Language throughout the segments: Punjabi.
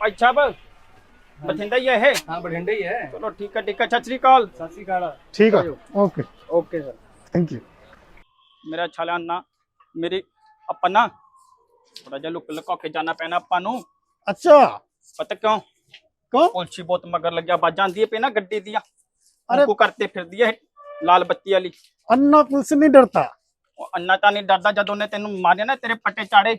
ਭਾਈ ਸਾਹਿਬ ਬਠਿੰਡਾ ਹੀ ਹੈ ਇਹ? ਹਾਂ ਬਠਿੰਡਾ ਹੀ ਹੈ। ਚਲੋ ਠੀਕ ਹੈ ਠੀਕ ਹੈ ਸਤਿ ਸ੍ਰੀ ਅਕਾਲ। ਸਤਿ ਸ੍ਰੀ ਅਕਾਲ। ਠੀਕ ਆ। Okay okay sir thank you ਮੇਰਾ ਛਾਲਾ ਨਾ ਮੇਰੀ ਆਪਾਂ ਥੋੜਾ ਜਿਹਾ ਲੁੱਕ ਲੁਕਾ ਕੇ ਜਾਣਾ ਪੈਣਾ ਆਪਾਂ ਨੂੰ। ਅੱਛਾ। ਪਤਾ ਕਿਉਂ? ਕਿਉਂ? ਪੁਲਸੀ ਬਹੁਤ ਮਗਰ ਲੱਗਿਆ ਬਾਜਾਂ ਦੀ ਪੇ ਨਾ ਗੱਡੀ ਦੀਆਂ। ਅਰੇ ਕੋ ਕਰਤੇ ਫਿਰਦੀ ਹੈ ਲਾਲ ਬੱਤੀ ਵਾਲੀ। ਅੰਨਾ ਪੁਲਸ ਨਹੀਂ ਡਰਤਾ ਉਹ ਅੰਨਾ ਤਾਂ ਨਹੀਂ ਡਰਦਾ ਜਦੋਂ ਨੇ ਤੈਨੂੰ ਮਾਰਿਆ ਨਾ ਤੇਰੇ ਪੱਟੇ ਚਾੜੇ।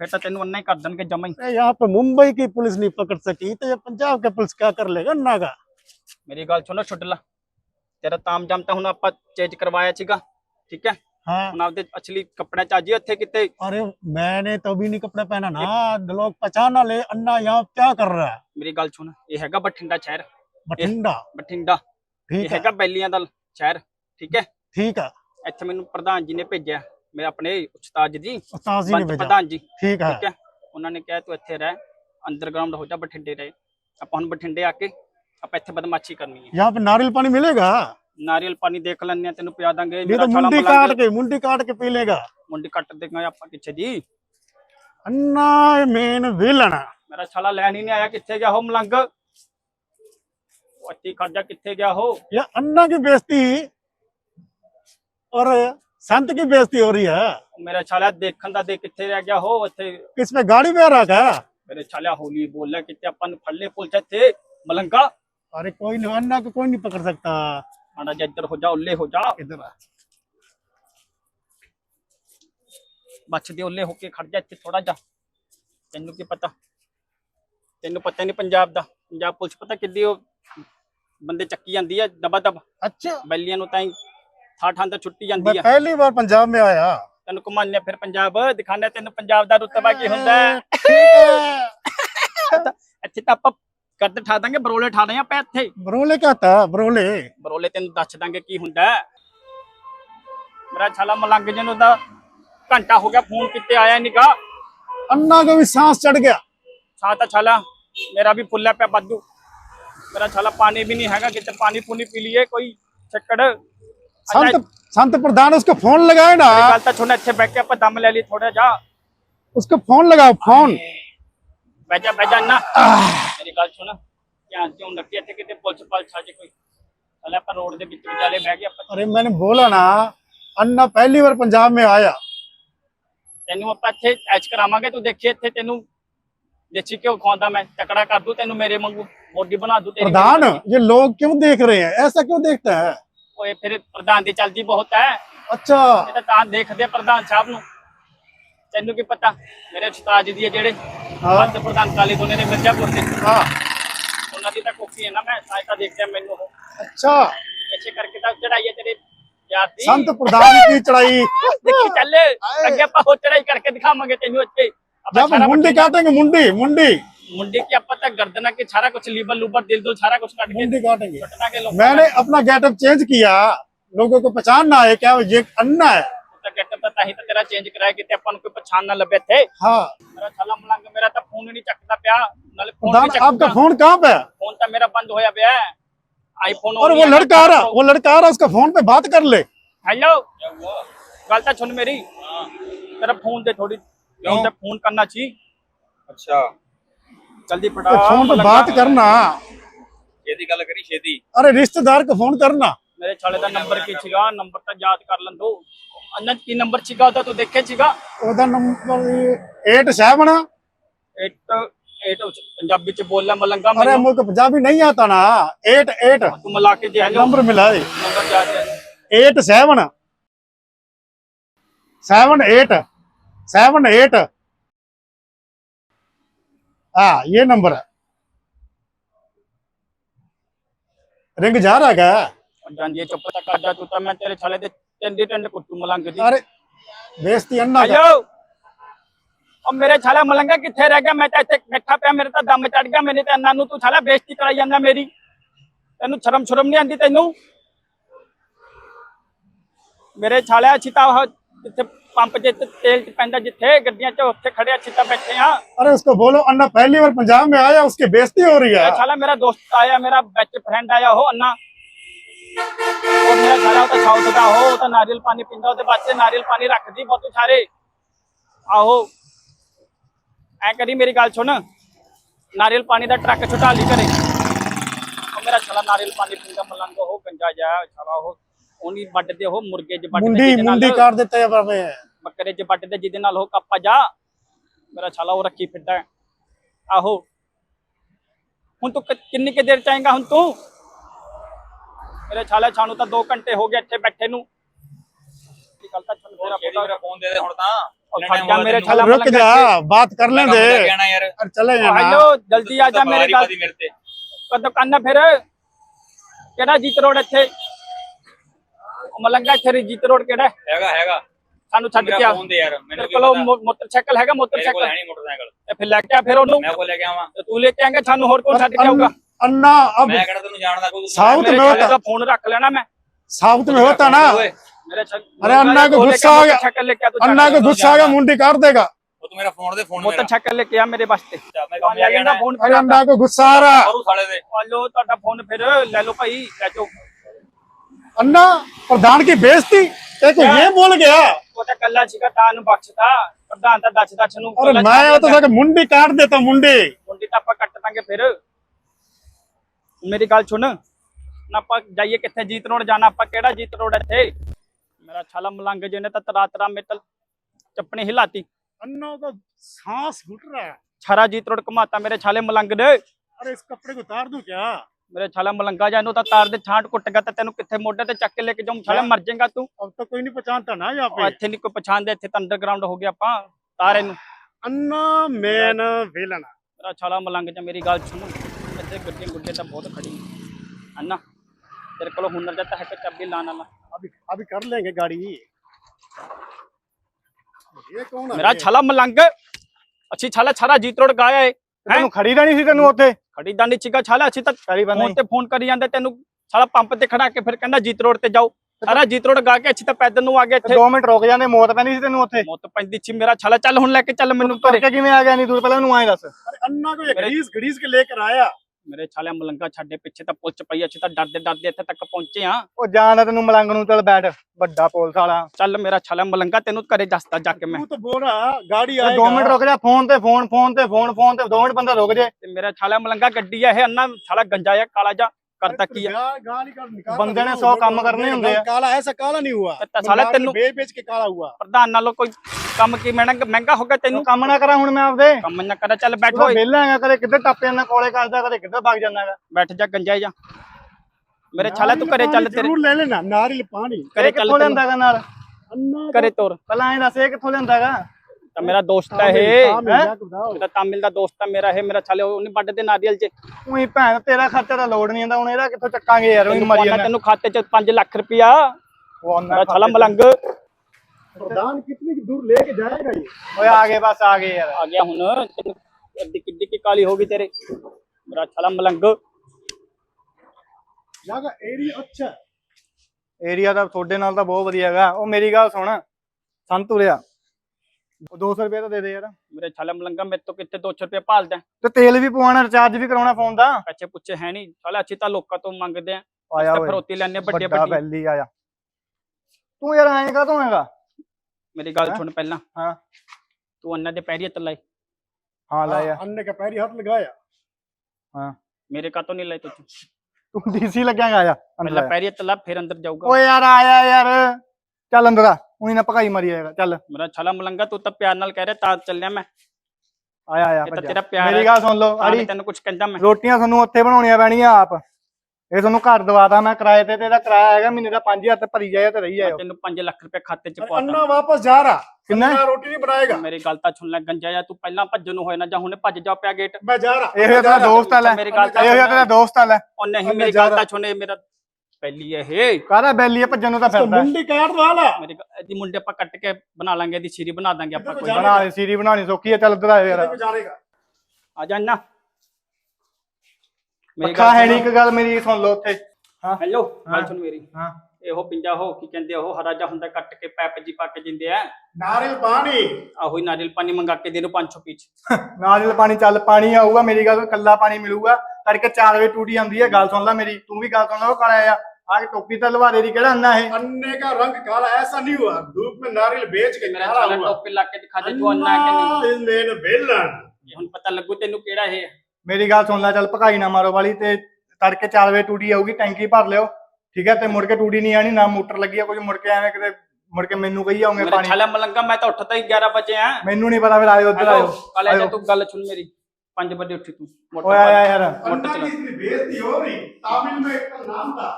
ਫਿਰ ਤਾਂ ਤੈਨੂੰ ਅੰਨਾ ਹੀ ਕਰ ਦੇਣਗੇ ਜਮਾ ਹੀ अरे यहाँ पे मुंबई की पुलिस नहीं पकड़ सकी तो ये पंजाब का पुलिस क्या कर लेगा अन्ना का ਮੇਰੀ ਗੱਲ ਸੁਣੋ ਛੁੱਟ ਲਾ ਤੇਰਾ ਤਾਮ ਜਾਮ ਤਾਂ ਹੁਣ ਆਪਾਂ ਚੇਂਜ ਕਰਵਾਇਆ ਸੀਗਾ ਠੀਕ ਹੈ हाँ ਹੁਣ ਆਪਦੇ ਅਸਲੀ ਕੱਪੜਿਆਂ ਚ ਆਜੀ ਉੱਥੇ ਕਿਤੇ अरे मैंने तो भी नहीं कपड़े पहना ना लोग पहचाना ले अन्ना यहाँ क्या कर रहा है ਮੇਰੀ ਗੱਲ ਸੁਣ ਇਹ ਹੈਗਾ ਬਠਿੰਡਾ ਸ਼ਹਿਰ बठिंडा ਬਠਿੰਡਾ ਇਹ ठीक है ਹੈਗਾ ਬੈਲੀਆਂ ਦਾ ਸ਼ਹਿਰ ਠੀਕ ਹੈ ठीक है ਇੱਥੇ ਮੈਨੂੰ ਪ੍ਰਧਾਨ ਜੀ ਨੇ ਭੇਜਿਆ ਮੇਰੇ ਆਪਣੇ ਉਸਤਾਦ ਜੀ उस्ताद जी ने ਬੰਤ भेजा ਪ੍ਰਧਾਨ ਜੀ ठीक है ਠੀਕ ਹੈ ਉਹਨਾਂ ਨੇ ਕਿਹਾ ਤੂੰ ਇੱਥੇ ਰਹਿ ਅੰਡਰਗਰਾਉਂਡ ਹੋ ਜਾ ਬਠਿੰਡੇ ਰਹੇ ਆਪਾਂ ਹੁਣ ਬਠਿੰਡੇ ਆ ਕੇ ਆਪਾਂ ਇੱਥੇ ਬਦਮਾਸ਼ੀ ਕਰਨੀ ਹੈ यहाँ पे नारियल पानी मिलेगा ਨਾਰੀਅਲ ਪਾਣੀ ਦੇਖ ਲੈਣੇ ਆ ਤੈਨੂੰ ਪਿਆ ਦਾਂਗੇ ये ਮੇਰਾ तो ਛਾਲਾ मुंडी ਮਲੰਗ- काट के मुंडी काट के पी लेगा ਮੁੰਡੀ ਕੱਟ ਦੇਗਾ ਆਪਾਂ ਕਿੱਥੇ ਜੀ अन्ना मेन विलन है ਮੇਰਾ ਛਾਲਾ ਲੈਣ ਹੀ ਨਹੀਂ ਆਇਆ ਕਿੱਥੇ ਗਿਆ ਹੋ ਮਲੰਗ ਉਹ ਅੱਤੀ ਖਰਜਾ ਕਿੱਥੇ ਗਿਆ ਹੋ ये अन्ना की बेइज्जती और संत की बेइज्जती हो रही है ਉਹ ਮੇਰਾ ਛਾਲਾ ਦੇਖਣ ਦਾ ਦੇ ਕਿੱਥੇ ਰਹਿ ਗਿਆ ਹੋ ਇੱਥੇ किस पे गाड़ी में रखा है ਮੇਰੇ ਛਾਲਾ ਹੋਲੀ ਬੋਲਿਆ ਕਿਤੇ ਆਪਾਂ ਨੂੰ ਫੜ ਲੈ ਪੁਲਿਸ ਇੱਥੇ ਮਲੰਗਾ अरे कोई नहीं अन्ना को कोई नहीं पकड़ सकता ਆਣਾ ਜਾ ਇੱਧਰ ਹੋ ਜਾ ਉੱਲੇ ਹੋ ਜਾ इधर आ। ਬੱਚ ਦੇ ਉੱਲੇ ਹੋ ਕੇ ਖੜ ਜਾ ਇੱਥੇ ਥੋੜਾ ਜਾ ਤੈਨੂੰ ਕੀ ਪਤਾ ਤੈਨੂੰ ਪਤਾ ਨਹੀਂ ਪੰਜਾਬ ਦਾ ਪੰਜਾਬ ਪੁਲਿਸ ਪਤਾ ਕਿੱਦੀ ਉਹ ਬੰਦੇ ਚੱਕੀ ਜਾਂਦੀ ਹੈ ਦਬਾ ਦਬ अच्छा ਬੈਲੀਆਂ ਨੂੰ ਤਾਂ ਹੀ ਥਾਂ ਥਾਂ ਤੇ ਛੁੱਟੀ मैं ਜਾਂਦੀ ਹੈ पहली बार पंजाब में आया ਤੈਨੂੰ ਘੁਮਾਉਂਦੇ ਫਿਰ ਪੰਜਾਬ ਦਿਖਾਉਂਦੇ ਤੈਨੂੰ ਪੰਜਾਬ ਦਾ ਰੁਤਬਾ ਕੀ ਹੁੰਦਾ ਹੈ ਇੱਥੇ ਤਾਂ ਆਪਾਂ ਕੱਦ ਠਾ ਦਾਂਗੇ ਬਰੋਲੇ ਠਾ ਰਹੇ ਆਪਾਂ ਇੱਥੇ बरोले क्या था बरोले ਬਰੋਲੇ ਤੈਨੂੰ ਦੱਸ ਦਾਂਗੇ ਕੀ ਹੁੰਦਾ ਹੈ ਮੇਰਾ ਛਾਲਾ ਮਲੰਗ ਜਿਹਨੂੰ ਦਾ ਘੰਟਾ ਹੋ ਗਿਆ ਫੋਨ ਕਿਤੇ ਆਇਆ ਨਹੀਂਗਾ अन्ना को भी सांस चढ़ गया ਸਾਹ ਤਾਂ ਛਾਲਾ ਮੇਰਾ ਵੀ ਫੁੱਲਿਆ ਪਿਆ ਬਾਦੂ ਮੇਰਾ ਛਾਲਾ ਪਾਣੀ ਵੀ ਨਹੀਂ ਹੈਗਾ ਕਿਤੇ ਪਾਣੀ ਪੂਣੀ ਪੀ ਲਈਏ ਕੋਈ ਚੱਕੜ संत संत प्रधान उसको फोन लगाए ना ਗੱਲ ਤਾਂ ਛੋਣਾ ਇੱਥੇ ਬੈਠ ਕੇ ਆਪਾਂ ਦਮ ਲੈ ਲਈ ਥੋੜਾ ਜਾ उसको फोन लगाओ फोन ਬਹਿ ਜਾ ਬਹਿ ਜਾ ਨਾ ਮੇਰੀ ਗੱਲ ਸੁਣ ਧਿਆਨ ਕਿਉਂ ਰੱਖੀ ਇੱਥੇ ਕਿਤੇ ਪੁਲਿਸ ਪਲਸ ਆ ਜੇ ਕੋਈ ਹਲੇ ਆਪਾਂ ਰੋਡ ਦੇ ਵਿੱਚ ਵਿਚਾਲੇ ਬਹਿ ਗਏ ਆਪਾਂ अरे मैंने बोला ना अन्ना पहली बार पंजाब में आया ਤੈਨੂੰ ਆਪਾਂ ਇੱਥੇ ਐਚ ਕਰਾਵਾਂਗੇ ਤੂੰ ਦੇਖੀ ਇੱਥੇ ਤੈਨੂੰ ਦੇਸੀ ਕਿਉਂ ਖਵਾਉਂਦਾ ਮੈਂ ਤਕੜਾ ਕਰ ਦੂੰ ਤੈਨੂੰ ਮੇਰੇ ਵਾਂਗੂ ਮੋਢੀ ਬਣਾ ਦੂੰ ਤੇਰੀ प्रधान ये लोग क्यों देख रहे हैं ऐसा क्यों देखते हैं ਓਏ ਫਿਰ ਪ੍ਰਧਾਨ ਦੀ ਚਲਦੀ ਬਹੁਤ ਹੈ। ਅੱਛਾ। ਤਾਂ ਦੇਖਦੇ ਪ੍ਰਧਾਨ ਸਾਹਿਬ ਨੂੰ। ਤੈਨੂੰ ਕੀ ਪਤਾ? ਮੇਰੇ ਉਸਤਾਦ ਜੀ ਆ ਜਿਹੜੇ ਹਾਂ। ਬੰਦ ਪ੍ਰਧਾਨ ਕਾਲੀ ਦੋਨੇ ਨੇ ਮਿਰਜ਼ਾਪੁਰ ਦੇ। ਹਾਂ। ਉਹਨਾਂ ਦੀ ਤਾਂ ਕੋਕੀ ਹੈ ਨਾ ਮੈਂ ਸਾਇ ਦੇਖਿਆ ਮੈਨੂੰ ਉਹ। ਅੱਛਾ। ਇੱਥੇ ਕਰਕੇ ਤਾਂ ਚੜਾਈ ਤੇਰੇ ਯਾਰ ਸੰਤ ਪ੍ਰਧਾਨ ਕੀ ਚੜਾਈ ਦੇਖੀ ਚੱਲ। ਅੱਗੇ ਆਪਾਂ ਹੋਰ ਚੜਾਈ ਕਰਕੇ ਦਿਖਾਵਾਂਗੇ ਤੈਨੂੰ ਇੱਥੇ। ਆਪਾਂ ਮੁੰਡੀ ਕੁਝ- ਕਾਟेंगे ਮੁੰਡੀ ਮੁੰਡੀ। मुंडी की अब तक गर्दना के सारा कुछ लीबर लूबर दिल दो सारा कुछ काट मुंडी काटेंगे? मैंने अपना गेटअप चेंज किया लोगों को पहचानना है क्या ये अन्ना है? फ़ोन हाँ। आ रहा बात कर ले। हेलो गल मेरी। हाँ। तेरा फ़ोन दे थोड़ी फ़ोन करना चाहिए अच्छा। ਜਲਦੀ ਫਟਾ फोन पे ਮਲੰਗਾ। बात करना छेदी गल करी छेदी अरे रिश्तेदार को फोन करना ਮੇਰੇ ਛਾਲੇ ਦਾ ਨੰਬਰ ਕੀ ਸੀਗਾ ਨੰਬਰ ਤਾਂ ਯਾਦ ਕਰ ਲੰਦੋ ਅੰਨਾ ਕੀ ਨੰਬਰ ਸੀਗਾ ਉਹਦਾ ਤੂੰ ਦੇਖੇ ਸੀਗਾ ਉਹਦਾ ਨੰਬਰ 87 8 8 ਪੰਜਾਬੀ ਚ ਬੋਲਣਾ ਮਲੰਗਾ अरे ਮੈਨੂੰ मुझको पंजाबी नहीं आता ना 88 ਤੂੰ ਮਿਲਾ ਕੇ ਦੇ ਹੈਲੋ नंबर मिला है ਨੰਬਰ ਯਾਦ ਹੈ 87 78 78 हाँ ये नंबर है रिंग जा रहा है क्या ਜਾਂਦੀ ਚੁੱਪ ਤਾਂ ਕਰ ਜਾ ਤੂੰ ਤਾਂ ਮੈਂ ਤੇਰੇ ਛਾਲੇ ਦੇ ਟੰਡੇ ਟੰਡੇ ਕੁੱਟੂ ਮਲੰਗ ਦੀ अरे बेइज्जती अन्ना का ਹੈਲੋ ਉਹ ਮੇਰੇ ਛਾਲਾ ਮਲੰਗਾ ਕਿੱਥੇ ਰਹਿ ਗਿਆ ਮੈਂ ਤਾਂ ਇੱਥੇ ਬੈਠਾ ਪਿਆ ਮੇਰੇ ਤਾਂ ਦਮ ਚੜ ਗਿਆ ਮੈਨੇ ਤਾਂ ਅੰਨਾਂ ਨੂੰ ਤੂੰ ਛਾਲਾ ਬੇਇੱਜ਼ਤੀ ਕਰਾਈ ਜਾਂਦਾ ਮੇਰੀ ਤੈਨੂੰ ਸ਼ਰਮ ਸ਼ਰਮ ਨਹੀਂ ਆਂਦੀ ਤੈਨੂੰ ਮੇਰੇ ਛਾਲਿਆ ਅਸੀਂ ਤਾਂ ਉਹ ਜਿੱਥੇ ਪੰਪ ਜਿੱਥੇ ਤੇਲ ਚ ਪੈਂਦਾ ਜਿੱਥੇ ਗੱਡੀਆਂ 'ਚ ਉੱਥੇ ਖੜੇ ਅਸੀਂ ਤਾਂ ਬੈਠੇ ਆ अरे उसको बोलो अन्ना पहली बार पंजाब में आया उसकी बेइज्जती हो रही है ਮੇਰਾ ਛਾਲਾ ਮੇਰਾ ਦੋਸਤ ਆਇਆ ਮੇਰਾ ਬੈਚ ਫਰੈਂਡ ਆਇਆ ਉਹ ਅੰਨਾ ਉਹ ਮੇਰਾ ਛਾਲਾ ਉਹ ਤਾਂ ਸਾਊਥ ਦਾ ਉਹ ਉਹ ਤਾਂ ਨਾਰੀਅਲ ਪਾਣੀ ਪੀਂਦਾ ਉਹਦੇ ਬਾਅਦ 'ਚ ਨਾਰੀਅਲ ਪਾਣੀ ਰੱਖਦੀ ਬਹੁਤ ਸਾਰੇ ਆਹੋ ਐ ਕਰੀ ਮੇਰੀ ਗੱਲ ਸੁਣ ਨਾਰੀਅਲ ਪਾਣੀ ਦਾ ਟਰੱਕ ਛੁਟਾ ਲਈ ਘਰੇ ਉਹ ਮੇਰਾ ਛਲਾ ਨਾਰੀਅਲ ਪਾਣੀ ਪੀਂਦਾ ਮਲੰਗ ਉਹ ਗੰਜਾ ਜਾ ਛਲਾ ਉਹ ਉਹਨੀ ਵੱਢਦੇ ਉਹ ਮੁਰਗੇ ਚ ਵੱਢਦੇ मुंडी ਜਿਹਦੇ ਨਾਲ मुंडी काट देते हैं बाबे ਬੱਕਰੇ ਚ ਵੱਢਦੇ ਜਿਹਦੇ ਨਾਲ ਉਹ ਕੱਪਾ ਜਾ ਮੇਰਾ ਛਾਲਾ ਉਹ ਰੱਖੀ ਫਿਰਦਾ ਹੈ। ਆਹੋ ਹੁਣ ਤੂੰ ਕਿ- ਕਿੰਨੀ ਕਿ ਦੇਰ ਚਾਹੇਗਾ ਹੁਣ ਤੂੰ ਮੇਰੇ ਛਾਲੇ ਛਾਣੂ ਤਾਂ 2 ਘੰਟੇ ਹੋ ਗਏ ਇੱਥੇ ਬੈਠੇ ਨੂੰ ਕੀ ਗੱਲ ਤਾਂ ਛੱਡ ਮੇਰਾ ਛੇਤੀ ਪਤਾ ਮੇਰਾ ਫੋਨ ਦੇ ਦੇ ਹੁਣ ਤਾਂ ਉਹ ਇੰਨਾ ਖੜ time ਜਾ ਹੋ ਮੇਰੇ ਤੈਨੂੰ। ਛਾਲਾ रुक जा बात कर लें दे ਕਹਿਣਾ ਯਾਰ और चले जाना ਹੈਲੋ ਜਲਦੀ ਆ ਜਾ ਮੇਰੇ ਵਾਰੀ ਗੱਲ ਪਾਦੀ ਮੇਰੇ ਤੇ ਕਦੋਂ ਕੰਨ ਫਿਰ ਕਿਹੜਾ ਜੀਤ ਰੋਡ ਇੱਥੇ ਉਹ ਮਲੰਗਾ ਇੱਥੇ ਜੀਤ ਰੋਡ ਕਿਹੜਾ ਹੈ? ਹੈਗਾ ਹੈਗਾ ਸਾਨੂੰ ਛੱਡ ਕੇ ਮੇਰਾ ਆ ਫੋਨ ਦੇ ਯਾਰ ਮੈਨੂੰ ਤੇਰੇ ਕੀ ਕੋਲ ਪਤਾ ਮੋ- ਮੋਟਰਸਾਈਕਲ ਹੈਗਾ ਮੇਰੇ ਕੋਲ ਮੋਟਰਸਾਈਕਲ ਹੈ ਨਹੀਂ ਮੋਟਰਸਾਈਕਲ ਤੇ ਫਿਰ ਲੈ ਕੇ ਆ ਫਿਰ ਉਹਨੂੰ ਮੈਂ ਕੋਲ ਲੈ ਕੇ ਆਵਾਂ ਤੇ ਤੂੰ ਲੈ ਕੇ ਆਏਂਗਾ ਸਾਨੂੰ ਹੋਰ ਕੌਣ ਛੱਡ ਕੇ ਆਊਗਾ अन्ना अब ਮੈਂ ਕਿਹੜਾ ਤੈਨੂੰ ਜਾਣਦਾ ਕੋਈ ਸਾਊਥ ਮੇਰੇ में ਛਾਲੇ होता ਦਾ ਫੋਨ ਰੱਖ ਲੈਣਾ ਮੈਂ साउथ में होता ना ਓਏ मेरे छक अरे अन्ना को गुस्सा आ गया मोटरसाइकिल लेके आ तू अन्ना को गुस्सा आ गया मुंडी काट देगा ਉਹ ਤੂੰ ਮੇਰਾ ਫੋਨ ਦੇ ਫੋਨ ਮੇਰਾ मोटरसाइकिल लेके आ मेरे वास्ते ਮੈਂ ਕੰਮ ਲੈ ਕੇ ਆਣਾ फोन अरे अन्ना को गुस्सा आ रहा ਕਰੂ ਸਾਲੇ ਦੇ लो ਤੁਹਾਡਾ ਫੋਨ ਫਿਰ ਲੈ ਲਓ ਭਾਈ ਲੈ ਜਾਓ अन्ना प्रधान की बेइज्जती एक ये बोल गया ਉਹ ਤਾਂ ਕੱਲਾ ਸੀਗਾ ਤਾਂ ਨੂੰ ਬਖਸ਼ਦਾ ਪ੍ਰਧਾਨ ਤਾਂ ਦੱਸ ਦੱਸ ਨੂੰ अरे मैं तो सके मुंडी काट देता मुंडी ਮੁੰਡੀ ਤਾਂ ਆਪਾਂ ਕੱਟ ਦਾਂਗੇ ਫਿਰ ਮੇਰੀ ਗੱਲ ਸੁਣ ਨਾ ਆਪਾਂ ਜਾਈਏ ਕਿੱਥੇ ਜੀਤ ਰੋਡ ਜਾਣਾ ਆਪਾਂ ਕਿਹੜਾ ਜੀਤ ਰੋਡ ਇੱਥੇ ਮੇਰਾ ਛਾਲਾ ਮਲੰਗ ਜੀ ਨੇ ਤਾਂ ਤਰਾ ਤਰਾ ਮੇਤਲ ਚੱਪਣੀ ਹਿਲਾਤੀ अन्ना को सांस घुट रहा है ਛਾਰਾ ਜੀਤ ਰੋਡ ਘਮਾਤਾ ਮੇਰੇ ਛਾਲੇ ਮਲੰਗ ਨੇ अरे इस कपड़े को उतार दूं क्या ਮੇਰੇ ਛਾਲਾ ਮਲੰਗਾ ਜਾ ਇਹਨੂੰ ਤਾਂ ਤਾਰ ਦੇ ਛਾਂਟ ਕੁੱਟਗਾ ਤਾਂ ਤੈਨੂੰ ਕਿੱਥੇ ਮੋਢੇ ਤੇ ਚੱਕ ਕੇ ਲੈ ਕੇ ਜਾਉਂ ਛਾਲਾ ਮਰ ਜਾਏਗਾ ਤੂੰ। ਅਬ ਤਾਂ ਕੋਈ ਨਹੀਂ ਪਛਾਣਦਾ ਨਾ ਯਾ ਪੇ ਇੱਥੇ ਨਹੀਂ ਕੋਈ ਪਛਾਣਦਾ ਇੱਥੇ ਤਾਂ ਅੰਡਰਗਰਾਉਂਡ ਹੋ ਗਿਆ ਆਪਾਂ। ਤਾਰ ਇਹਨੂੰ। ਅੰਨਾ ਮੈਨ ਵੇਲਣਾ ਮੇਰਾ ਛਾਲਾ ਮਲੰਗ ਚ ਮੇਰੀ ਗੱਲ ਸੁਣ। ਇੱਥੇ ਗੱਡੀਆਂ ਗੁੱਡੀਆਂ ਤਾਂ ਬਹੁਤ ਖੜੀ। ਅੰਨਾ ਤੇਰੇ ਕੋਲ ਹੁਨਰ ਦਾ ਤਾਂ ਹੈ ਕਿ ਲਾਣ ਵਾਲਾ? ਅਭੀ ਅਭੀ ਕਰ ਲੈਂਗੇ ਗਾੜੀ। ਇਹ ਕੌਣ ਹੈ ਮੇਰਾ ਛਾਲਾ ਮਲੰਗ। ਅੱਛੀ ਛਾਲਾ ਛਾਰਾ ਜੀਤ ਗਾਇਆ ਹੈ ਤੈਨੂੰ ਖੜੀਦਾ ਨਹੀਂ ਸੀ ਤੈਨੂੰ ਉੱਥੇ? ਖੜੀਦਾ ਨਹੀਂ ਚਿੱਗਾ ਛਾਲਾ ਅਸੀਂ ਤਾਂ ਫੋਨ ਤੇ ਫੋਨ ਕਰੀ ਜਾਂਦੇ ਤੈਨੂੰ ਸਾਲਾ ਪੰਪ ਤੇ ਖੜਾ ਕੇ ਫਿਰ ਕਹਿੰਦਾ ਜੀਤ ਰੋਡ ਤੇ ਜਾਓ। ਸਾਰਾ ਜੀਤ ਰੋਡ ਗਾ ਕੇ ਅੱਛੀ ਤਾਂ ਪੈਦਲ ਨੂੰ ਆ ਗਿਆ ਇੱਥੇ। 2 ਮਿੰਟ ਰੁਕ ਜਾਂਦੇ ਮੌਤ ਪੈਂਦੀ ਸੀ ਤੈਨੂੰ ਉੱਥੇ? ਮੌਤ ਪੈਂਦੀ ਸੀ ਮੇਰਾ ਛਾਲਾ ਚੱਲ ਹੁਣ ਲੈ ਕੇ ਚੱਲ ਮੈਨੂੰ ਤੁਰ ਕੇ ਕਿਵੇਂ ਆ ਗਿਆ ਨਹੀਂ ਦੂਰ? ਪਹਿਲਾਂ ਨੂੰ ਆਏ ਦੱਸ। ਅਰੇ ਅੰਨਾ ਕੋਈ ਗੜੀਸ ਗੜੀਸ ਕੇ ਲੈ ਕੇ ਆਇਆ। ਮੇਰੇ ਛਾਲੇ ਮਲੰਗਾ ਛੱਡੇ ਪਿੱਛੇ ਤਾਂ ਪੁਲਿਸ ਪਈ ਅੱਛੀ ਤਾਂ ਡਰਦੇ ਡਰਦੇ ਇੱਥੇ ਤੱਕ ਪਹੁੰਚੇ ਆ ਉਹ ਜਾਣਾ ਤੈਨੂੰ ਮਲੰਗ ਨੂੰ ਚੱਲ ਬੈਠ ਵੱਡਾ ਪੁਲਿਸ ਵਾਲਾ। ਚੱਲ ਮੇਰਾ ਛਾਲਾ ਮਲੰਗਾ ਤੈਨੂੰ ਘਰੇ ਦੱਸਦਾ ਜਾ ਕੇ ਮੈਂ। ਤੂੰ ਤਾਂ ਬੋਲ ਰਹਾ ਗਾੜੀ 2 ਮਿੰਟ ਰੁਕ ਜਾ ਫੋਨ ਤੇ ਫੋਨ ਫੋਨ ਤੇ ਫੋਨ ਫੋਨ ਤੇ 2 ਮਿੰਟ ਬੰਦਾ ਰੁਕ ਜੇ। ਤੇ ਮੇਰਾ ਛਾਲਾ ਮਲੰਗਾ ਗੱਡੀ ਆ ਇਹ ਅੰਨਾ ਛਾਲਾ ਗੰਜਾ ਆ ਕਾਲਾ ਜਾ ਕਰਦਾ ਕੀ ਆ गाली का निकाल ਬੰਦੇ ਨੇ ਸੌ ਕੰਮ ਕਰਨੇ ਹੁੰਦੇ ਆ। काला ऐसा काला नहीं हुआ ਤੇ ਸਾਲਾ ਤੈਨੂੰ बेच बेच के काला हुआ ਪ੍ਰਧਾਨ ਨਾਲੋਂ ਕੋਈ ਕੰਮ ਕੀ ਮਹਿੰਗਾ ਮਹਿੰਗਾ ਹੋ ਗਿਆ ਤੈਨੂੰ ਕੰਮ ਨਾ ਕਰਾਂ ਹੁਣ ਮੈਂ ਆਪਦੇ ਕੰਮ ਨਾ ਕਰ ਚੱਲ ਬੈਠ ਤੂੰ ਓਏ ਵਿਹਲਾ ਹੈਗਾ ਕਦੇ ਕਿੱਧਰ ਟੱਪ ਜਾਂਦਾ ਕੋਲੇ ਕਰਦਾ ਕਦੇ ਕਿੱਧਰ ਭੱਗ ਜਾਂਦਾ ਹੈਗਾ ਬੈਠ ਜਾ ਗੰਜਾ ਜਾ ਮੇਰੇ ਛਾਲਾ ਤੂੰ ਘਰੇ ਚੱਲ ਤੇਰੇ जरूर ले लेना नारियल पानी ਘਰੇ ਇਹ ਚੱਲ ਕਿੱਥੋਂ ਤੈਨੂੰ ਲੈਂਦਾ ਹੈਗਾ ਨਾਲ अन्ना ਘਰੇ ਤੋਰ ਪਹਿਲਾਂ ਐਂ ਦੱਸ ਇਹ ਕਿੱਥੋਂ ਲੈਂਦਾ ਹੈਗਾ ਤਾਂ ਮੇਰਾ ਦੋਸਤ ਹੈ ਇਹ ਮੇਰਾ ਤਾਮਿਲ ਦਾ ਦੋਸਤ ਹੈ ਮੇਰਾ ਇਹ ਮੇਰਾ ਛਾਲੇ ਉਹਨੇ ਵੱਢ ਦੇ ਨਾਰੀਅਲ ਚ। ਉਹੀ ਭੈਣ ਤੇਰਾ ਖਰਚਾ ਤਾਂ ਲੋੜ ਨਹੀਂ ਆਂਦਾ ਹੁਣ ਇਹਦਾ ਕਿੱਥੋਂ ਚੱਕਾਂਗੇ ਯਾਰ ਉਹਨੂੰ ਮਰੀ ਜਾਂਦਾ। ਤੈਨੂੰ ਖਾਤੇ ਚ 5 ਲੱਖ ਰੁਪਿਆ ਉਹ ਛਾਲਾ ਮਲੰਗ। ਪ੍ਰਧਾਨ ਕਿੰਨੀ ਦੂਰ ਲੈ ਕੇ ਜਾਏਗਾ ਇਹ? ਓਏ ਆ ਬਸ ਆ ਯਾਰ। ਆ ਗਿਆ ਹੁਣ ਕਿੱਡੀ ਕਿੱਡੀ ਕਾਲੀ ਹੋ ਗਈ ਤੇਰੇ। ਮੇਰਾ ਛਾਲਾ ਮਲੰਗ। ਜਗਾ ਏਰੀਆ ਅੱਛਾ। ਏਰੀਆ ਤਾਂ ਤੁਹਾਡੇ ਨਾਲ ਤਾਂ ਬਹੁਤ ਵਧੀਆ ਹੈਗਾ। ਉਹ ਮੇਰੀ ਗੱਲ ਸੁਣ ਸੰਤੂ ਲਿਆ। ਉਹ 200 ਰੁਪਏ ਤਾਂ ਦੇ ਦੇ ਯਾਰ। ਮੇਰੇ ਛਲਮ ਲੰਗਾ ਮੇਰੇ ਤੋਂ ਕਿੱਥੇ 200 ਰੁਪਏ ਭਾਲਦਾ ਤੇ ਤੇਲ ਵੀ ਪਵਾਉਣਾ ਰਿਚਾਰਜ ਵੀ ਕਰਾਉਣਾ ਫੋਨ ਦਾ। ਅੱਛੇ ਪੁੱਛੇ ਹੈ ਨਹੀਂ। ਸਾਲਾ ਅੱਛੀ ਤਾਂ ਲੋਕਾਂ ਤੋਂ ਮੰਗਦੇ ਆ ਆਇਆ ਓਏ। ਫਰੋਤੀ ਲੈਣੇ ਵੱਡੇ ਵੱਡੇ ਪਹਿਲੀ ਆਇਆ। ਤੂੰ ਯਾਰ ਆਏਂ ਕਾ ਤੂੰ ਹੈਗਾ? ਮੇਰੀ ਗੱਲ ਸੁਣ ਪਹਿਲਾਂ। ਹਾਂ। ਤੂੰ ਅੰਨਾ ਦੇ ਪੈਰੀ ਹੱਥ ਲਾਈ। ਹਾਂ ਲਾਇਆ। ਅੰਨੇ ਕੇ ਪੈਰੀ ਹੱਥ ਲਗਾਇਆ। ਹਾਂ। ਮੇਰੇ ਕਾ ਤੋਂ ਨਹੀਂ ਲਾਈ ਤੂੰ ਤੂੰ ਡੀਸੀ ਲੱਗਿਆਗਾ ਆਇਆ ਪਹਿਲਾਂ ਪੈਰੀ ਹੱਥ ਲਾ ਫਿਰ ਅੰਦਰ ਜਾਊਗਾ। ਓਏ ਯਾਰ ਆਇਆ ਯਾਰ। ਚੱਲ ਅੰਦਰ ਆ। ਉਹਨੇ ਨਾ ਭਗਾਈ ਮਾਰੀ ਆਏਗਾ ਚੱਲ। ਮੇਰਾ ਛਾਲਾ ਮਲੰਗਾ ਤੂੰ ਤਾਂ ਪਿਆਰ ਨਾਲ ਕਹਿ ਰਿਹਾ ਤਾਂ ਚੱਲਿਆ ਮੈਂ। ਆਇਆ ਆਇਆ ਇਹ ਤੇਰਾ ਪਿਆਰ ਮੇਰੀ ਗੱਲ ਸੁਣ ਲਓ ਆੜੀ ਤੈਨੂੰ ਕੁਝ ਕਹਿੰਦਾ ਮੈਂ। ਰੋਟੀਆਂ ਤੁਹਾਨੂੰ ਉੱਥੇ ਬਣਾਉਣੀਆਂ ਪੈਣੀਆਂ ਆਪ। ਇਹ ਤੁਹਾਨੂੰ ਘਰ ਦਵਾਦਾ ਮੈਂ ਕਿਰਾਏ ਤੇ ਤੇ ਇਹਦਾ ਕਿਰਾਇਆ ਹੈਗਾ ਮਹੀਨੇ ਦਾ 5000 ਤੇ ਭਰੀ ਜਾਇਆ ਤੇ ਰਹੀ ਜਾਇਓ। ਤੈਨੂੰ 5 ਲੱਖ ਰੁਪਏ ਖਾਤੇ ਚ ਪਵਾ ਅੰਨਾ ਵਾਪਸ ਜਾ ਰਾ। ਕਿੰਨਾ? ਰੋਟੀ ਨਹੀਂ ਬਣਾਏਗਾ। ਮੇਰੀ ਗੱਲ ਤਾਂ ਸੁਣ ਲੈ ਗੰਜਾ ਜਾ ਤੂੰ ਪਹਿਲਾਂ ਭੱਜਣ ਨੂੰ ਹੋਏ ਨਾ ਜਾਂ ਹੁਣੇ ਭੱਜ ਜਾ ਪਿਆ ਗੇਟ ਮੈਂ ਜਾ ਰਾ। ਇਹੋ ਤੇਰਾ ਦੋਸਤ ਆ ਲੈ। ਇਹੋ ਤੇਰਾ ਦੋਸਤ ਆ ਲੈ। ਉਹ ਨਹੀਂ ਮੇਰੀ ਗੱਲ ਤਾਂ ਸੁਣੇ ਮੇਰਾ ਪਹਿਲੀ ਇਹ। ਕਾਹਦਾ ਬੈਲੀ ਆ? ਭੱਜਣ ਨੂੰ ਤਾਂ ਫਿਰਦਾ। ਹੈ। ਮੁੰਡੀ ਕਾਟ ਵਾਲਾ ਮੇਰੇ ਇਹਦੀ ਮੁੰਡੇ ਆਪਾਂ ਕੱਟ ਕੇ ਬਣਾ ਲਾਂਗੇ ਇਹਦੀ ਸ਼ੀਰੀ ਬਣਾ ਦਾਂਗੇ ਆਪਾਂ ਕੋਈ। ਬਣਾ ਦੇ ਸੀਰੀ ਬਣਾਣੀ ਸੌਖੀ ਹੈ ਚੱਲ ਉਧਰ ਆ ਯਾਰ। ਆ ਜਾ ਨਾ। ਮੇਰੀ ਹੈ ਨਹੀਂ ਇੱਕ ਗੱਲ ਮੇਰੀ ਸੁਣ ਲਓ ਉੱਥੇ। ਹਾਂ। ਹੈਲੋ ਹਾਂ। ਸੁਣ ਮੇਰੀ। ਹਾਂ। ਇਹੋ ਪਿੰਜਾ ਹੋ ਕੀ ਕਹਿੰਦੇ ਉਹ ਹਰਾ ਜਾ ਹੁੰਦਾ ਕੱਟ ਕੇ ਪੈਪ ਜੀ ਪਾ ਕੇ ਜਿੰਦੇ ਆ। ਨਾਰੀਅਲ ਪਾਣੀ। ਆਹੋ ਹੀ ਨਾਰੀਅਲ ਪਾਣੀ ਮੰਗਾ ਕੇ ਦੇ ਦੋ 500 ਪੀਚ। ਨਾਰੀਅਲ ਪਾਣੀ ਚੱਲ ਪਾਣੀ ਆਊਗਾ ਮੇਰੀ ਗੱਲ ਕੱਲਾ ਪਾਣੀ ਮਿਲੂਗਾ। ਤੜਕੇ 4 ਵਜੇ ਟੂਟੀ ਆਉਂਦੀ ਹੈ ਗੱਲ ਸੁਣ ਲੈ ਮੇਰੀ ਤੂੰ ਵੀ ਗੱਲ ਸੁਣ ਲੈ ਉਹ ਕਾਲਾ ਆ ਆ ਕੇ ਟੋਪੀ ਤਾਂ ਲਵਾ ਦੇ ਦੀ ਕਿਹੜਾ ਅੰਨਾ ਇਹ अन्ने का रंग काला ऐसा नहीं हुआ धूप में नारियल बेच के ਮੇਰਾ काला ਸਾਲਾ हुआ ਟੋਪੀ ਲਾ ਕੇ ਦਿਖਾ ਦੇ ਤੂੰ ਅੰਨਾ ਕਿ ਨਹੀਂ अन्ना is made of villain ਇਹ ਹੁਣ ਪਤਾ ਲੱਗੂ ਤੈਨੂੰ ਕਿਹੜਾ ਇਹ ਮੇਰੀ ਗੱਲ ਸੁਣ ਲੈ ਚੱਲ ਭਕਾਈ ਨਾ ਮਾਰੋ ਵਾਲੀ ਤੇ ਤੜਕੇ 4 ਵਜੇ ਟੂਟੀ ਆਊਗੀ ਟੈਂਕੀ ਭਰ ਲਿਓ ਠੀਕ ਹੈ ਤੇ ਮੁੜ ਕੇ ਟੂਟੀ ਨਹੀਂ ਆਣੀ ਨਾ ਮੋਟਰ ਲੱਗੀ ਆ ਕੁਝ ਮੁੜ ਕੇ ਐਵੇਂ ਕਿਤੇ ਮੁੜ ਕੇ ਮੈਨੂੰ ਕਹੀ ਜਾਓਗੇ मेरे ਪਾਣੀ छाला मलंगा मैं तो उठता ही 11 बजे हैं ਮੈਨੂੰ ਨਹੀਂ ਪਤਾ ਫਿਰ ਆਇਓ ਉੱਧਰ ਆਇਓ कल आयो। तू गल सुन मेरी 5 बजे उठी तू मोटर ਓਏ ਆਇਆ ਯਾਰ मोटर चला बेइज्जती हो रही तामिल में एक नाम था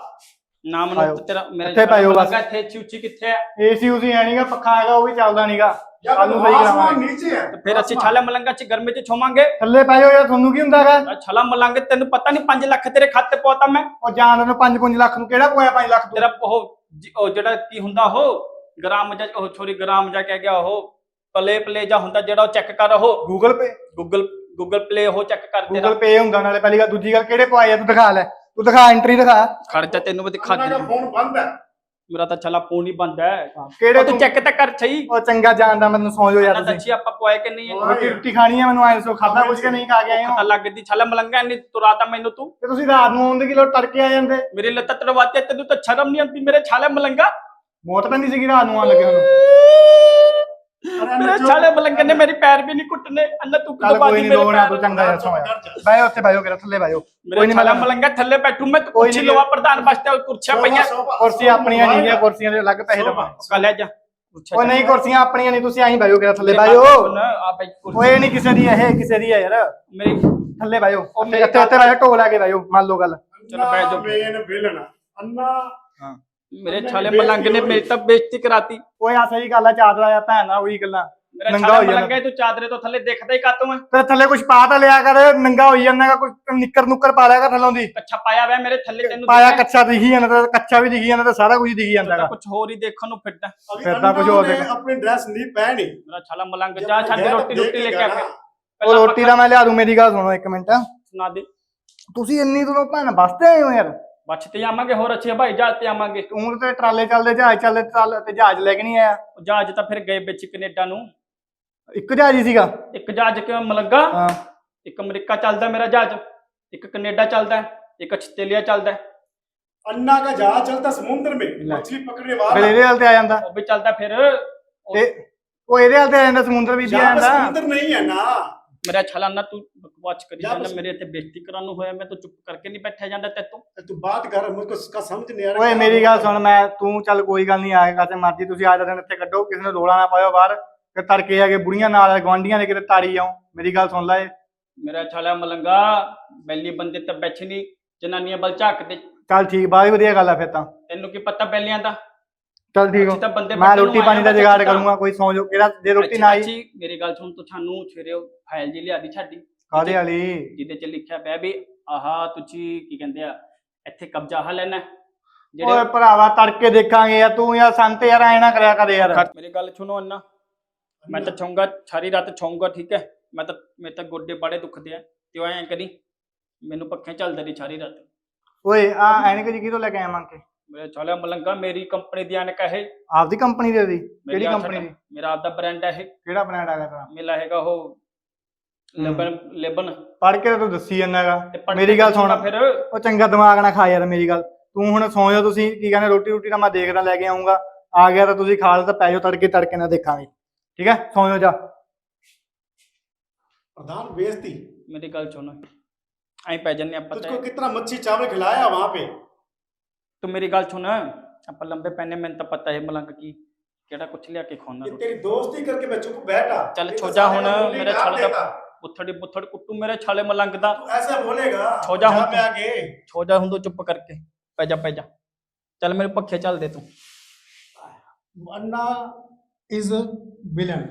नाम आयो। नो तेरा मेरे इत्थे छाला पाइयो बस। मलंगा थे चूची किथे है ਏਸੀ ਉਸੀ ਹੈ ਨਹੀਂਗਾ ਪੱਖਾ ਹੈਗਾ ਉਹ ਵੀ ਚੱਲਦਾ ਨਹੀਂਗਾ या ਕੱਲ ਨੂੰ ਸਹੀ आसमान ਕਰਾਵਾਂਗੇ नीचे है तो फिर अच्छी छाला मलंगा ची गर्मी च छोमांगे ਥੱਲੇ ਪੈ ਜਾਓ ਯਾਰ ਤੁਹਾਨੂੰ ਕੀ ਹੁੰਦਾਗਾ छाला मलंगे तेन पता नहीं 5 ਲੱਖ ਤੇਰੇ ਖਾਤੇ ਪਹੁੰਚਾ ਮੈਂ ਉਹ ਜਾਣ ਨੂੰ 5-5 ਲੱਖ ਨੂੰ ਕਿਹੜਾ ਕੋਇਆ 5 ਲੱਖ ਤੂੰ ਤੇਰਾ ਉਹ ਜ- ਉਹ ਜਿਹੜਾ ਕੀ ਹੁੰਦਾ ਉਹ ਗ੍ਰਾਮ ਜਾਂ ਉਹ ਛੋਰੀ ਗ੍ਰਾਮ ਜਾਂ ਕਹਿ ਗਿਆ ਉਹ ਪਲੇ ਪਲੇ ਜਾਂ ਹੁੰਦਾ ਜਿਹੜਾ ਉਹ ਚੈੱਕ ਕਰ ਉਹ Google Pay Google Google Play ਉਹ ਚੈੱਕ ਕਰ ਤੇਰਾ। ਗੂਗਲ ਪੇ ਹੁੰਦਾ ਨਾਲੇ ਪਹਿਲੀ ਗੱਲ ਦੂਜੀ ਗੱਲ ਕਿਹੜੇ ਪਵਾਏ ਆ ਤੂੰ ਦਿਖਾ ਲੈ। ਤੂੰ ਦਿਖਾ ਐਂਟਰੀ ਦਿਖਾ। ਖਰਚਾ ਤੈਨੂੰ ਮੈਂ ਦਿਖਾ ਉਹਨਾਂ ਦਾ ਫੋਨ ਬੰਦ ਹੈ। ਮੇਰਾ ਤਾਂ ਛਲਾ ਫੋਨ ਹੀ ਬੰਦ ਹੈ। ਕਿਹੜੇ ਤੂੰ ਚੈੱਕ ਤਾਂ ਕਰ ਸਹੀ। ਉਹ ਚੰਗਾ ਜਾਣਦਾ ਮੈਨੂੰ ਸੌਂ ਜਾਓ ਯਾਰ ਤੁਸੀਂ। ਦੱਸੀ ਆਪਾਂ ਪੁਆਏ ਕਿ ਨਹੀਂ? ਹੈ। ਰੋਟੀ ਰੋਟੀ ਖਾਣੀ ਹੈ ਮੈਨੂੰ ਐਂ ਖਾਦਾ ਕੁਝ ਨਹੀਂ ਖਾ ਕੇ ਆਏ ਹੋ? ਪਤਾ ਲੱਗਦੀ ਛਲਾ ਮਲੰਗਾ ਨਹੀਂ ਤੁਰਾ ਤਾਂ ਮੈਨੂੰ ਤੂੰ। ਤੇ ਤੁਸੀਂ ਰਾਤ ਨੂੰ ਆਉਂਦੇ ਕਿ ਲੋ ਤੜਕੇ ਆ ਜਾਂਦੇ? ਮੇਰੇ ਲੱਤਾਂ ਤੜਵਾਤੇ ਤੈਨੂੰ ਤਾਂ ਸ਼ਰਮ ਨਹੀਂ ਆਉਂਦੀ ਮੇਰੇ ਛਾਲੇ ਮਲੰਗਾ। ਮੌਤ ਪੈਂਦੀ ਸੀਗੀ ਰਾਤ ਨੂੰ ਆਉਣ ਲੱਗੇ ਉਹਨੂੰ। ਮੇਰੇ ਛਾਲੇ ਬਲੰਗ ਨੇ ਮੇਰੀ ਪੈਰ ਵੀ ਨਹੀਂ ਕੁੱਟਨੇ ਅੱਲਾ ਤੂੰ ਕਿਉਂ ਬਾਦੀ ਮੇਰੇ ਪੈਰ ਤੂੰ ਚੰਗਾ ਯਾਰ ਸੋਇਆ ਬਾਇਓ ਉੱਤੇ ਬਾਇਓ ਕਰਾ ਥੱਲੇ ਬਾਇਓ ਕੋਈ ਨਹੀਂ ਮਲੰਗ ਮਲੰਗਾ ਥੱਲੇ ਬੈਠੂ ਮੈਂ ਕੁਰਸੀ ਲਵਾ ਪ੍ਰਧਾਨ ਵਾਸਤੇ ਕੁਰਸੀਆਂ ਪਈਆਂ। ਕੁਰਸੀਆਂ ਆਪਣੀਆਂ ਨਹੀਂ ਆ ਕੁਰਸੀਆਂ ਦੇ ਅਲੱਗ ਪੈਸੇ ਲਵਾ ਕੱਲ ਜਾ। ਉਹ ਨਹੀਂ ਕੁਰਸੀਆਂ ਆਪਣੀਆਂ ਨਹੀਂ ਤੁਸੀਂ ਆਹੀਂ ਬਾਇਓ ਕਰਾ ਥੱਲੇ ਬਾਇਓ ਓਏ ਨਹੀਂ ਕਿਸੇ ਦੀ ਇਹ ਕਿਸੇ ਦੀ ਹੈ ਯਾਰ। ਮੇਰੀ ਥੱਲੇ ਬਾਇਓ ਉੱਤੇ ਉੱਤੇ ਰਾਇਆ ਢੋਲ ਆ ਕੇ ਬਾਇਓ ਮੰਨ ਲਓ ਗੱਲ। ਚਲੋ ਬੈਠ ਜਾ ਮੇਨ ਵਿਲਣਾ ਅੰਨਾ ਹਾਂ। ਮੇਰੇ ਛਾਲੇ ਮਲੰਗ ਨੇ ਮੇਰੀ ਤਾਂ ਬੇਇੱਜ਼ਤੀ ਕਰਾਤੀ। ਓਏ ਆ ਸਹੀ ਗੱਲ ਆ ਚਾਦਰਾ ਆ ਭੈਣ ਆ ਉਹੀ ਗੱਲਾਂ। ਨੰਗਾ ਛਾਲੇ ਜਾਂਦਾ। ਮਲੰਗ ਤੂੰ ਚਾਦਰੇ ਤੋਂ ਥੱਲੇ ਦੇਖਦਾ ਹੀ ਕਾਤੋਂ ਤੇ ਥੱਲੇ ਕੁਝ ਪਾ ਤਾਂ ਲਿਆ ਕਰ ਨੰਗਾ ਹੋਈ ਜਾਂਦਾਗਾ ਕੁਝ ਨਿੱਕਰ ਨੁੱਕਰ ਪਾ ਲਿਆ ਕਰ ਥੱਲੋਂ ਦੀ। ਕੱਛਾ ਪਾਇਆ ਹੋਇਆ ਮੇਰੇ ਥੱਲੇ ਤੈਨੂੰ ਪਾਇਆ ਕੱਚਾ ਦਿਖੀ ਜਾਂਦਾ ਤਾਂ ਕੱਚਾ ਵੀ ਦਿਖੀ ਜਾਂਦਾ ਤੇ ਸਾਰਾ ਕੁਝ ਦਿਖੀ ਤੂੰ ਕੁਝ ਹੋਰ ਹੀ ਦੇਖਣ ਨੂੰ ਫਿਰਦਾ। ਫਿਰ ਤਾਂ ਕੁਝ ਹੋਰ ਦੇਖ। ਆਪਣੀ ਡਰੈਸ ਨਹੀਂ ਪਹਿਣੀ। ਮੇਰਾ ਛਾਲਾ ਮਲੰਗ ਜਾ ਛੱਡ ਰੋਟੀ ਰੋਟੀ ਲੈ ਕੇ ਆ ਕੇ ਉਹ ਰੋਟੀ ਦਾ ਮੈਂ ਲਿਆ ਦੂੰ ਮੇਰੀ ਗੱਲ ਸੁਣੋ ਇੱਕ ਮਿੰਟ। ਸੁਣਾ ਦੇ। ਤੁਸੀਂ ਇੰਨੀ ਦੂਰੋਂ ਭੈਣ ਬਸਤੇ ਆਏ ਹੋ ਯਾਰ। ਬੱਚ ਤੇ ਆਵਾਂਗੇ ਹੋਰ ਅੱਛੇ ਭਾਈ ਜਹਾਜ਼ ਤੇ ਆਵਾਂਗੇ ਤੂੰ ਤੇ ਟਰਾਲੇ ਚੱਲਦੇ ਜਹਾਜ਼ ਚੱਲਦੇ ਟਰਾਲੇ ਤੇ ਜਹਾਜ਼ ਲੈ ਕੇ ਨਹੀਂ ਆਇਆ ਉਹ ਜਹਾਜ਼ ਤਾਂ ਫਿਰ ਗਏ ਵਿੱਚ ਕੈਨੇਡਾ ਨੂੰ ਇੱਕ ਜਹਾਜ਼ ਹੀ ਸੀਗਾ ਇੱਕ ਜਹਾਜ਼ ਕਿਉਂ ਮਲੰਗਾ ਹਾਂ ਇੱਕ ਅਮਰੀਕਾ ਚੱਲਦਾ ਮੇਰਾ ਜਹਾਜ਼ ਇੱਕ ਕੈਨੇਡਾ ਚੱਲਦਾ ਹੈ, ਇੱਕ ਆਸਟ੍ਰੇਲੀਆ ਚੱਲਦਾ ਹੈ, अन्ना का जहाज चलता समुद्र में ले। मछली पकड़ने ਫਿਰ वाला ਇਹਦੇ ਹਾਲ ਤੇ ਆ ਜਾਂਦਾ ਉਹ ਵੀ ਚੱਲਦਾ ਫਿਰ ਉਹ- ਤੇ ਉਹ ਇਹਦੇ ਹਾਲ ਤੇ ਆ ਜਾਂਦਾ ਸਮੁੰਦਰ ਵਿੱਚ ਹੀ ਆ यहाँ पे ਜਾਂਦਾ समुद्र नहीं है ना ਮੇਰਾ ਛਲਾਨਾ ਤੂੰ ਬਕਵਾਸ ਕਰੀ ਜਾਂਦਾ ਮੇਰੇ ਇੱਥੇ ਬੇਇੱਜ਼ਤੀ ਕਰਨ ਨੂੰ ਹੋਇਆ ਮੈਂ ਤਾਂ ਚੁੱਪ ਕਰਕੇ ਨਹੀਂ ਬੈਠਾ ਜਾਂਦਾ ਤੈਨੂੰ ਤੂੰ। ਬਾਤ ਕਰ ਮੈਨੂੰ ਕੁਝ ਸਮਝ ਨਹੀਂ ਆ ਰਿਹਾ। ਓਏ ਮੇਰੀ ਗੱਲ ਸੁਣ ਮੈਂ ਤੂੰ ਚੱਲ ਕੋਈ ਗੱਲ ਨਹੀਂ ਆਏਗਾ ਤੇ ਮਰਜ਼ੀ ਤੁਸੀਂ ਆ ਜਾਣ ਇੱਥੇ ਕੱਢੋ ਕਿਸੇ ਨੂੰ ਰੋਲਾ ਨਾ ਪਾਇਓ ਬਾਹਰ ਤੇ ਤੜਕੇ ਆ ਕੇ ਬੁੜੀਆਂ ਨਾਲ ਗਵਾਂਡੀਆਂ ਦੇ ਕਿਤੇ ਤਾਰੀ ਆਉ। ਮੇਰੀ ਗੱਲ ਸੁਣ ਲੈ। ਮੇਰਾ ਛਾਲਾ ਮਲੰਗਾ ਬੈਲੀ ਬੰਦੇ ਤਾਂ ਬੈਠੇ ਨਹੀਂ ਜਨਾਨੀਆਂ ਬਲ ਝਾਕਦੇ। ਚੱਲ ਠੀਕ ਬਾਈ ਵਧੀਆ ਗੱਲ ਆ ਫੇਰ ਤਾਂ। ਤੈਨੂੰ ਕੀ ਪਤਾ ਬੈਲੀਆਂ ਦਾ? ਚੱਲ ਠੀਕ ਹੋ ਅਸੀਂ ਤਾਂ ਬੰਦੇ ਮੈਂ ਨੂੰ ਰੋਟੀ ਪਾਣੀ ਦਾ ਜੁਗਾੜ ਬੱਚੇ ਤਾਂ- ਕਰੂੰਗਾ ਕੋਈ ਸੌਂ ਜਾਓ। ਕਿਹੜਾ ਜੇ ਰੋਟੀ ਨਾ ਆਈ। ਅੱਛੀ, ਮੇਰੀ ਗੱਲ ਸੁਣ ਤੂੰ ਸਾਨੂੰ ਸਵੇਰੇ ਉਹ ਫਾਈਲ ਜੀ ਲਿਆਦੀ ਛਾਡੀ ਕਾਦੇ ਵਾਲੀ? ਜਿਹਦੇ ਚ ਲਿਖਿਆ ਪਿਆ ਵੀ ਆਹਾ ਤੁਸੀਂ ਕੀ ਕਹਿੰਦੇ ਆ ਇੱਥੇ ਕਬਜ਼ਾ ਹਾ ਲੈਣਾ ਹੈ। ਓਏ ਜਿਹੜੇ ਭਰਾਵਾ ਤੜਕੇ ਦੇਖਾਂਗੇ ਯਾਰ ਤੂੰ ਯਾਰ ਸੰਤ ਯਾਰ ਐ ਨਾ ਕਰਿਆ ਕਰੇ ਯਾਰ। ਮੇਰੀ ਗੱਲ ਸੁਣੋ ਅੰਨਾ। ਮੈਂ ਤਾਂ ਛਾਉਂਗਾ ਸਾਰੀ ਰਾਤ ਛਾਉਂਗਾ ਠੀਕ ਹੈ? ਮੈਂ ਤਾਂ ਮੇਰੇ ਤਾਂ ਗੋਡੇ ਬੜੇ ਦੁਖਦੇ ਆ। ਤੇ ਉਹ ਐਂ ਕਰੀ ਮੈਨੂੰ ਪੱਖੇ ਚੱਲਦੇ ਨਹੀਂ ਸਾਰੀ ਰਾਤ। ਓਏ ਆ ਐਨਕ ਜੀ ਕਿਦੋਂ ਲੈ ਕੇ ਆਇਆ ਮੰਗ ਕੇ? ਮੇਰੇ ਛਾਲਾ ਮਲੰਗਾ ਮੇਰੀ ਕੰਪਨੀ ਦੀ ਐਨਕ ਹੈ ਇਹ ਆਪਦੀ ਕੰਪਨੀ ਦੀ ਦੀ ਮੇਰੀ ਕਿਹੜੀ ਆਹ ਕੰਪਨੀ ਦੀ ਮੇਰਾ ਆਪਦਾ ਬ੍ਰਾਂਡ ਹੈ ਇਹ ਕਿਹੜਾ ਬ੍ਰਾਂਡ ਹੈਗਾ ਤੇਰਾ ਮੇਲਾ ਹੈਗਾ ਉਹ ਲੈਬਨ ਲੈਬਨ ਪੜ ਕੇ ਤਾਂ ਤੂੰ ਦੱਸੀ ਜਾਂਦਾਗਾ ਤੇ ਪੜ੍ਹ ਮੇਰੀ ਕੇ ਗੱਲ ਸੁਣ ਫਿਰ ਉਹ ਚੰਗਾ ਦਿਮਾਗ ਨਾ ਖਾ ਯਾਰ ਮੇਰੀ ਗੱਲ ਤੂੰ ਹੁਣ ਸੌਂ ਜਾ ਤੁਸੀਂ ਕੀ ਕਹਿੰਦੇ ਰੋਟੀ ਰੋਟੀ ਦਾ ਮੈਂ ਦੇਖਦਾ ਲੈ ਕੇ ਆਉਂਗਾ ਆ ਗਿਆ ਤਾਂ ਤੁਸੀਂ ਖਾ ਲਓ ਤਾਂ ਪੈ ਜਾਓ ਤੜਕੇ ਤੜਕੇ ਨਾਲ ਦੇਖਾਂਗੇ ਠੀਕ ਹੈ ਸੌਂ ਜਾਓ ਜਾ प्रधान बेइज्जती ਮੇਰੀ ਗੱਲ ਸੁਣ ਐਂ ਪੈ ਜੰਨੇ ਆਪਾਂ तुझको ਤਾਂ कितना मच्छी चावल खिलाया वहां पे ਤੂੰ ਮੇਰੀ ਗੱਲ ਸੁਣ। ਆਪਾਂ ਲੰਬੇ ਪੈਨੇ ਮੈਨੂੰ ਤਾਂ ਪਤਾ ਹੈ ਮਲੰਗ ਕੀ ਕਿਹੜਾ ਕੁਛ ਲਿਆ ਕੇ ਖਾਉਂਦਾ ਇਹ ਤੇਰੀ ਦੋਸਤੀ ਕਰਕੇ ਮੈਂ ਚੁੱਪ ਬੈਠਾ ਚੱਲ ਛੋਜਾ ਹੁਣ ਮੇਰੇ ਛਲ ਦਾ ਪੁੱਥੜੀ ਪੁੱਥੜ ਕੁੱਟੂ ਮੇਰੇ ਛਾਲੇ ਮਲੰਗ ਦਾ। ਐਸਾ ਬੋਲੇਗਾ ਛੋਜਾ ਹੁਣ ਮੈਂ ਆ ਛੋਜਾ ਹੁਣ ਤੂੰ ਚੁੱਪ ਕਰਕੇ ਪੈ ਜਾ ਪੈ ਜਾ। ਚੱਲ ਮੇਰੇ ਪੱਖੇ ਚੱਲ ਦੇ ਤੂੰ। ਅੰਨਾ ਇਜ਼ ਵਿਲਨ